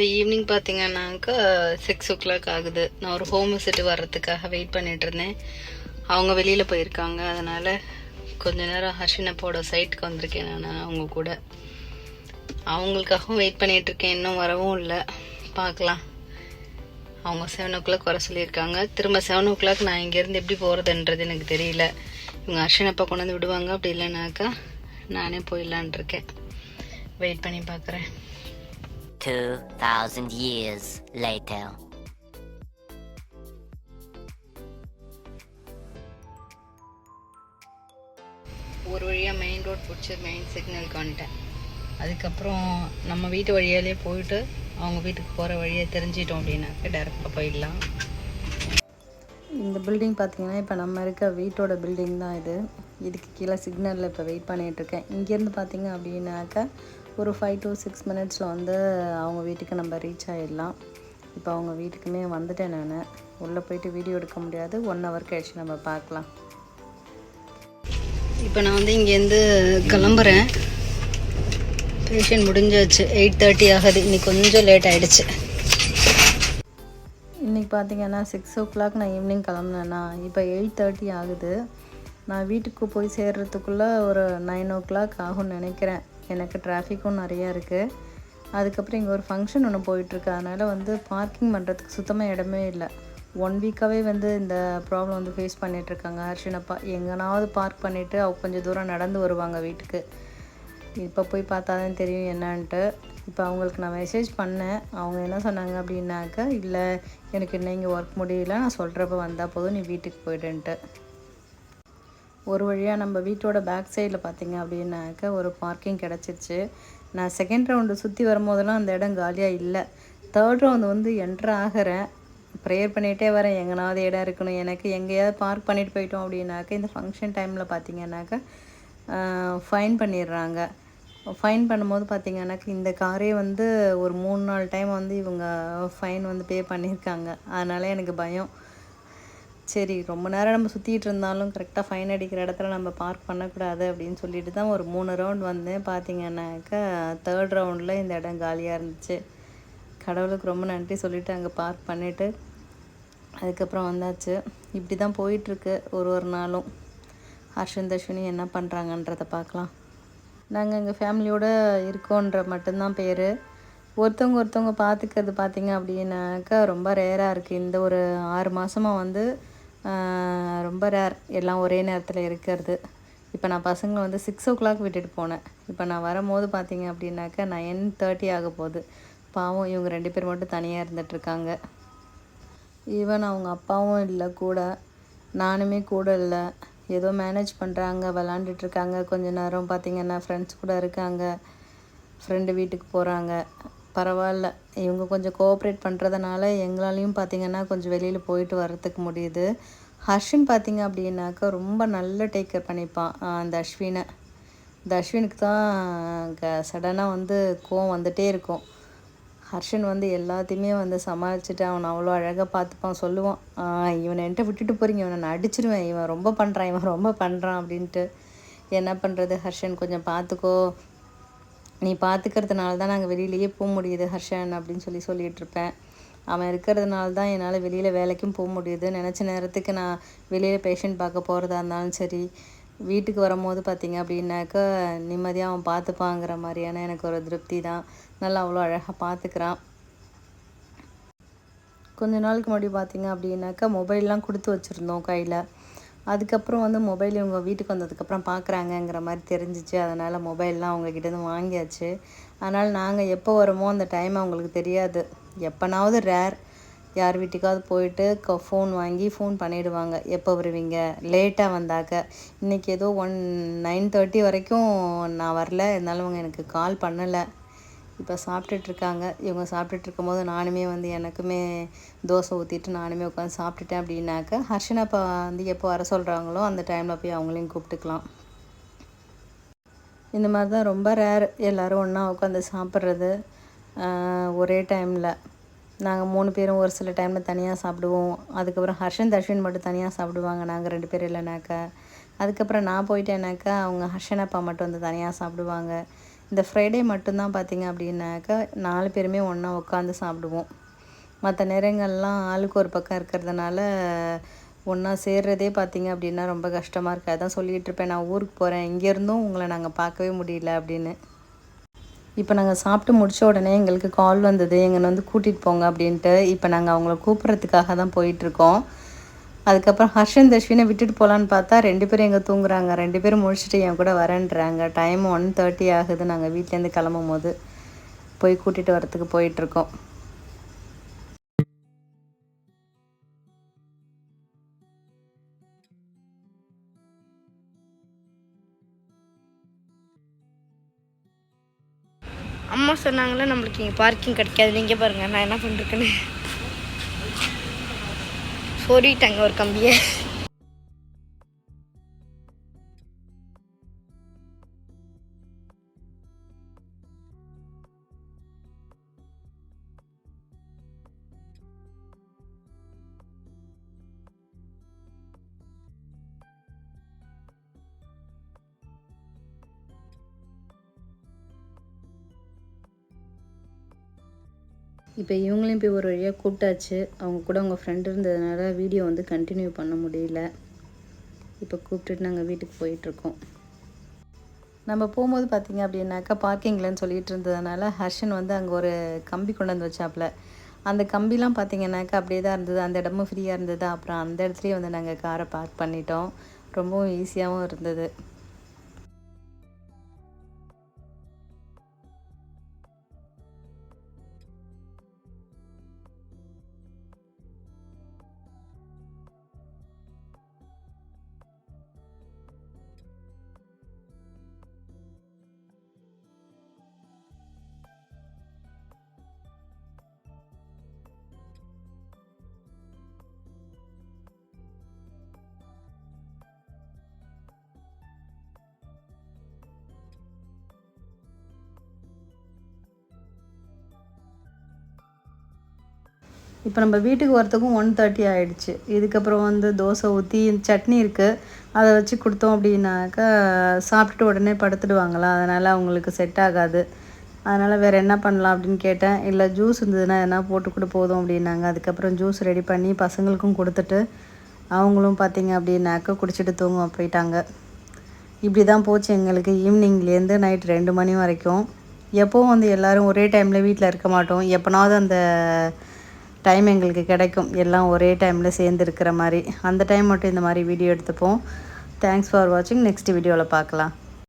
இப்போ ஈவினிங் பார்த்தீங்கன்னாக்கா சிக்ஸ் ஓ கிளாக் ஆகுது. நான் ஒரு ஹோம் விசிட் வர்றதுக்காக வெயிட் பண்ணிட்டு இருந்தேன். அவங்க வெளியில் போயிருக்காங்க. அதனால் கொஞ்ச நேரம் ஹர்ஷினப்போட சைட்டுக்கு வந்திருக்கேன் நான் அவங்க கூட. அவங்களுக்காகவும் வெயிட் பண்ணிட்டு இருக்கேன். இன்னும் வரவும் இல்லை. பார்க்கலாம் அவங்க செவன் ஓ கிளாக் வர சொல்லியிருக்காங்க. திரும்ப செவன் ஓ கிளாக் நான் இங்கேருந்து எப்படி போகிறதுன்றது எனக்கு தெரியல. இவங்க ஹர்ஷனப்பா கொண்டு வந்து விடுவாங்க. அப்படி இல்லைனாக்கா நானே போயிடலான் இருக்கேன். வெயிட் பண்ணி பார்க்குறேன் 2,000 years later. ஒரு வழியாக மெயின் ரோட் பிடிச்சி மெயின் சிக்னலுக்கு வந்துட்டேன் அதுக்கப்புறம் நம்ம வீட்டு வழியாலே போயிட்டு அவங்க வீட்டுக்கு போகிற வழியை தெரிஞ்சிட்டோம் அப்படின்னாக்க டேரெக்டாக போயிடலாம். இந்த பில்டிங் பார்த்தீங்கன்னா இப்போ நம்ம இருக்க வீட்டோட பில்டிங் தான் இது. இதுக்கு கீழே சிக்னலில் இப்போ வெயிட் பண்ணிகிட்ருக்கேன் இங்கேருந்து பார்த்தீங்க அப்படின்னாக்கா ஒரு ஃபைவ் டு சிக்ஸ் மினிட்ஸில் வந்து அவங்க வீட்டுக்கு நம்ம ரீச் ஆகிடலாம் இப்போ அவங்க வீட்டுக்குமே வந்துட்டேன் நான். உள்ளே போயிட்டு வீடியோ எடுக்க முடியாது. ஒன் ஹவர் கழிச்சு நம்ம பார்க்கலாம். இப்போ நான் வந்து இங்கேருந்து கிளம்புறேன். பேஷண்ட் முடிஞ்சாச்சு. எயிட் தேர்ட்டி ஆகுது. இன்னைக்கு கொஞ்சம் லேட் ஆயிடுச்சு. இன்றைக்கி பார்த்தீங்கன்னா சிக்ஸ் ஓ கிளாக் நான் ஈவினிங் கிளம்புனேன்னா இப்போ எயிட் தேர்ட்டி ஆகுது. நான் வீட்டுக்கு போய் சேர்றதுக்குள்ளே ஒரு நைன் ஓ கிளாக் ஆகும்னு நினைக்கிறேன். எனக்கு டிராஃபிக்கும் நிறையா இருக்குது அதுக்கப்புறம் இங்கே ஒரு ஃபங்க்ஷன் ஒன்று போயிட்டுருக்கு. அதனால் வந்து பார்க்கிங் பண்ணுறதுக்கு சுத்தமாக இடமே இல்லை. ஒன் வீக்காகவே வந்து இந்த ப்ராப்ளம் வந்து ஃபேஸ் பண்ணிகிட்ருக்காங்க ஹர்ஷனப்பா எங்கேனாவது பார்க் பண்ணிவிட்டு அவங்க கொஞ்சம் தூரம் நடந்து வருவாங்க வீட்டுக்கு. இப்போ போய் பார்த்தா தான் தெரியும் என்னான்ட்டு. இப்போ அவங்களுக்கு நான் மெசேஜ் பண்ணேன். அவங்க என்ன சொன்னாங்க அப்படின்னாக்கா இல்லை எனக்கு இன்னும் இங்கே ஒர்க் முடியல. நான் சொல்கிறப்ப வந்தால் போதும் நீ வீட்டுக்கு போய்டுன்ட்டு. ஒரு வழியாக நம்ம வீட்டோட பேக் சைடில் பார்த்தீங்க அப்படின்னாக்க ஒரு பார்க்கிங் கிடச்சிருச்சு. நான் செகண்ட் ரவுண்டு சுற்றி வரும்போதெல்லாம் அந்த இடம் காலியாக இல்லை. தேர்ட் ரவுண்டு வந்து என்ட்ரு ஆகிறேன். ப்ரேயர் பண்ணிகிட்டே வரேன். எங்கனாவது இடம் இருக்கணும். எனக்கு எங்கேயாவது பார்க் பண்ணிட்டு போயிட்டோம் அப்படின்னாக்க இந்த ஃபங்க்ஷன் டைமில் பார்த்தீங்கன்னாக்கா ஃபைன் பண்ணிடுறாங்க. ஃபைன் பண்ணும்போது பார்த்தீங்கன்னாக்கா இந்த காரே வந்து ஒரு மூணு நாலு டைம் வந்து இவங்க ஃபைன் வந்து பே பண்ணியிருக்காங்க. அதனால் எனக்கு பயம். சரி ரொம்ப நேரம் நம்ம சுற்றிட்டு இருந்தாலும் கரெக்டாக ஃபைன் அடிக்கிற இடத்துல நம்ம பார்க் பண்ணக்கூடாது அப்படின்னு சொல்லிட்டு தான் ஒரு மூணு ரவுண்ட் வந்தேன் பார்த்தீங்கன்னாக்கா தேர்ட் ரவுண்டில் இந்த இடம் காலியாக இருந்துச்சு. கடவுளுக்கு ரொம்ப நன்றி சொல்லிவிட்டு அங்கே பார்க் பண்ணிவிட்டு அதுக்கப்புறம் வந்தாச்சு. இப்படி தான் போயிட்டுருக்கு ஒரு ஒரு நாளும். ஹர்ஷன் தர்ஷினி என்ன பண்ணுறாங்கன்றதை பார்க்கலாம் நாங்கள் எங்கள் ஃபேமிலியோடு இருக்கோன்ற மட்டும்தான் பேர். ஒருத்தவங்க ஒருத்தவங்க பார்த்துக்கிறது பார்த்திங்க அப்படின்னாக்கா ரொம்ப ரேராக இருக்குது இந்த ஒரு ஆறு மாதமாக வந்து ரொம்ப ரேர் எல்லாம் ஒரே நேரத்தில் இருக்கிறது. இப்போ நான் பசங்களை வந்து சிக்ஸ் ஓ கிளாக் விட்டுட்டு போனேன். இப்போ நான் வரும்போது பார்த்தீங்க அப்படின்னாக்கா நைன் தேர்ட்டி ஆக போகுது. பாவம் இவங்க ரெண்டு பேர் மட்டும் தனியாக இருந்துகிட்ருக்காங்க ஈவன் அவங்க அப்பாவும் இல்லை கூட. நானுமே கூட இல்லை. ஏதோ மேனேஜ் பண்ணுறாங்க விளாண்டுட்ருக்காங்க கொஞ்ச நேரம் பார்த்தீங்கன்னா ஃப்ரெண்ட்ஸ் கூட இருக்காங்க. ஃப்ரெண்டு வீட்டுக்கு போகிறாங்க பரவாயில்ல. இவங்க கொஞ்சம் கோஆப்ரேட் பண்ணுறதுனால எங்களாலையும் பார்த்தீங்கன்னா கொஞ்சம் வெளியில் போயிட்டு வர்றதுக்கு முடியுது. ஹர்ஷன் பார்த்தீங்க அப்படின்னாக்கா ரொம்ப நல்ல டேக் கேர் பண்ணிப்பான் அந்த அஸ்வினை. இந்த அஸ்வினுக்கு தான் சடனாக வந்து கோவம் வந்துகிட்டே இருக்கும். ஹர்ஷன் வந்து எல்லாத்தையுமே வந்து சமாளிச்சுட்டு அவனை அவ்வளோ அழகாக பார்த்துப்பான் சொல்லுவான். இவனை என்கிட்ட விட்டுட்டு போகிறீங்க இவனை நான் அடிச்சிருவேன் இவன் ரொம்ப பண்ணுறான் இவன் ரொம்ப பண்ணுறான் அப்படின்ட்டு. என்ன பண்ணுறது ஹர்ஷன் கொஞ்சம் பார்த்துக்கோ நீ பார்த்துக்கிறதுனால தான் நாங்கள் வெளியிலேயே போக முடியுது ஹர்ஷன் அப்படின்னு சொல்லி சொல்லிகிட்ருப்பேன் இருப்பேன். அவன் இருக்கிறதுனால தான் என்னால் வெளியில் வேலைக்கும் போக முடியுது. நினச்ச நேரத்துக்கு நான் வெளியில் பேஷண்ட் பார்க்க போகிறதா இருந்தாலும் சரி வீட்டுக்கு வரும்போது பார்த்திங்க அப்படின்னாக்கா நிம்மதியாக அவன் பார்த்துப்பாங்கிற மாதிரியான எனக்கு ஒரு திருப்தி தான். நல்லா அவ்வளோ அழகாக பார்த்துக்கிறான் கொஞ்ச நாளுக்கு முன்னாடி பார்த்திங்க அப்படின்னாக்கா மொபைல்லாம் கொடுத்து வச்சுருந்தோம் கையில். அதுக்கப்புறம் வந்து மொபைல் இவங்க வீட்டுக்கு வந்ததுக்கப்புறம் பார்க்குறாங்கங்கிற மாதிரி தெரிஞ்சிச்சு. அதனால் மொபைல்லாம் அவங்கக்கிட்டேருந்து வாங்கியாச்சு. அதனால் நாங்கள் எப்போ வரமோ அந்த டைம் அவங்களுக்கு தெரியாது. எப்போனாவது ரேர் யார் வீட்டுக்காவது போயிட்டு ஃபோன் வாங்கி ஃபோன் பண்ணிவிடுவாங்க எப்போ வருவீங்க? லேட்டாக வந்தாக்க. இன்றைக்கி ஏதோ ஒன் நைன் தேர்ட்டி வரைக்கும் நான் வரல. இருந்தாலும் அவங்க எனக்கு கால் பண்ணலை. இப்போ சாப்பிட்டுட்ருக்காங்க. இவங்க சாப்பிட்டுட்ருக்கும் இருக்கும்போது நானுமே வந்து எனக்குமே தோசை ஊற்றிட்டு நானுமே உட்காந்து சாப்பிட்டுட்டேன் அப்படின்னாக்க ஹர்ஷனப்பா வந்து எப்போ வர சொல்கிறாங்களோ அந்த டைமில் போய் அவங்களையும் கூப்பிட்டுக்கலாம். இந்த மாதிரி தான் ரொம்ப ரேர் எல்லோரும் ஒன்றா உட்காந்து சாப்பிட்றது ஒரே டைமில் நாங்கள் மூணு பேரும் ஒரு சில டைமில் தனியாக சாப்பிடுவோம். அதுக்கப்புறம் ஹர்ஷன் தர்ஷன் மட்டும் தனியாக சாப்பிடுவாங்க. நாங்கள் ரெண்டு பேர் இல்லைனாக்கா. அதுக்கப்புறம் நான் போயிட்டேனாக்கா அவங்க ஹர்ஷன் அப்பா மட்டும் வந்து தனியாக சாப்பிடுவாங்க. இந்த ஃப்ரைடே மட்டும்தான் பார்த்தீங்க அப்படின்னாக்கா நாலு பேருமே ஒன்றா உட்காந்து சாப்பிடுவோம். மற்ற நேரங்கள்லாம் ஆளுக்கு ஒரு பக்கம் இருக்கிறதுனால ஒன்றா சேர்றதே பார்த்தீங்க அப்படின்னா ரொம்ப கஷ்டமாக இருக்குது அதான் சொல்லிகிட்டு இருப்பேன். நான் ஊருக்கு போகிறேன் இங்கேருந்தும் உங்களை நாங்கள் பார்க்கவே முடியல அப்படின்னு. இப்போ நாங்கள் சாப்பிட்டு முடித்த உடனே எங்களுக்கு கால் வந்தது. எங்களை வந்து கூட்டிகிட்டு போங்க அப்படின்ட்டு. இப்போ நாங்கள் அவங்கள கூப்பிட்றதுக்காக தான் போயிட்டுருக்கோம் அதுக்கப்புறம் ஹர்ஷன் தர்ஷினை விட்டுட்டு போகலான்னு பார்த்தா ரெண்டு பேரும் எங்கே தூங்குறாங்க. ரெண்டு பேரும் முடிச்சுட்டு என் கூட வரேன்றாங்க. டைம் ஒன் தேர்ட்டி ஆகுது. நாங்கள் வீட்லேருந்து கிளம்பும் போது போய் கூட்டிகிட்டு வரத்துக்கு போயிட்டுருக்கோம். அம்மா சொன்னாங்களே நம்மளுக்கு இங்கே பார்க்கிங் கிடைக்காது. நீங்கள் பாருங்க நான் என்ன பண்ணுறேன்னு சொருவிட்டாங்க ஒரு கம்பியை. இப்போ இவங்களையும் போய் ஒரு வழியாக கூப்பிட்டாச்சு. அவங்க கூட அவங்க ஃப்ரெண்டு இருந்ததுனால வீடியோ வந்து கண்டினியூ பண்ண முடியல. இப்போ கூப்பிட்டுட்டு நாங்கள் வீட்டுக்கு போயிட்டுருக்கோம். நம்ம போகும்போது பார்த்திங்க அப்படின்னாக்கா பார்க்கிங்லன்னு சொல்லிட்டு இருந்ததுனால ஹர்ஷன் வந்து அங்கே ஒரு கம்பி கொண்டு வந்து வச்சாப்புல. அந்த கம்பிலாம் பார்த்திங்கனாக்கா அப்படியே தான் இருந்தது. அந்த இடமும் ஃப்ரீயாக இருந்தது. அப்புறம் அந்த இடத்துலையே வந்து நாங்கள் காரை பார்க் பண்ணிட்டோம். ரொம்பவும் ஈஸியாகவும் இருந்தது. இப்போ நம்ம வீட்டுக்கு வரத்துக்கும் ஒன் தேர்ட்டி ஆகிடுச்சு இதுக்கப்புறம் வந்து தோசை ஊற்றி சட்னி இருக்குது அதை வச்சு கொடுத்தோம் அப்படின்னாக்கா சாப்பிட்டுட்டு உடனே படுத்துடுவாங்களா? அதனால் அவங்களுக்கு செட் ஆகாது. அதனால் வேறு என்ன பண்ணலாம் அப்படின்னு கேட்டேன். இல்லை ஜூஸ் இருந்ததுன்னா எதனா போட்டு கூட போதும் அப்படின்னாங்க. அதுக்கப்புறம் ஜூஸ் ரெடி பண்ணி பசங்களுக்கும் கொடுத்துட்டு அவங்களும் பார்த்தீங்க அப்படின்னாக்கா குடிச்சிட்டு தூங்க போயிட்டாங்க. இப்படி தான் போச்சு எங்களுக்கு. ஈவினிங்லேருந்து நைட் ரெண்டு மணி வரைக்கும். எப்போவும் வந்து எல்லோரும் ஒரே டைமில் வீட்டில் இருக்க மாட்டோம். எப்போனாவது அந்த டைம் எங்களுக்கு கிடைக்கும். எல்லாம் ஒரே டைமில் சேர்ந்து இருக்கிற மாதிரி. அந்த டைம் மட்டும் இந்த மாதிரி வீடியோ எடுத்துப்போம். தேங்க்ஸ் ஃபார் வாட்சிங் நெக்ஸ்ட் வீடியோவில் பார்க்கலாம்.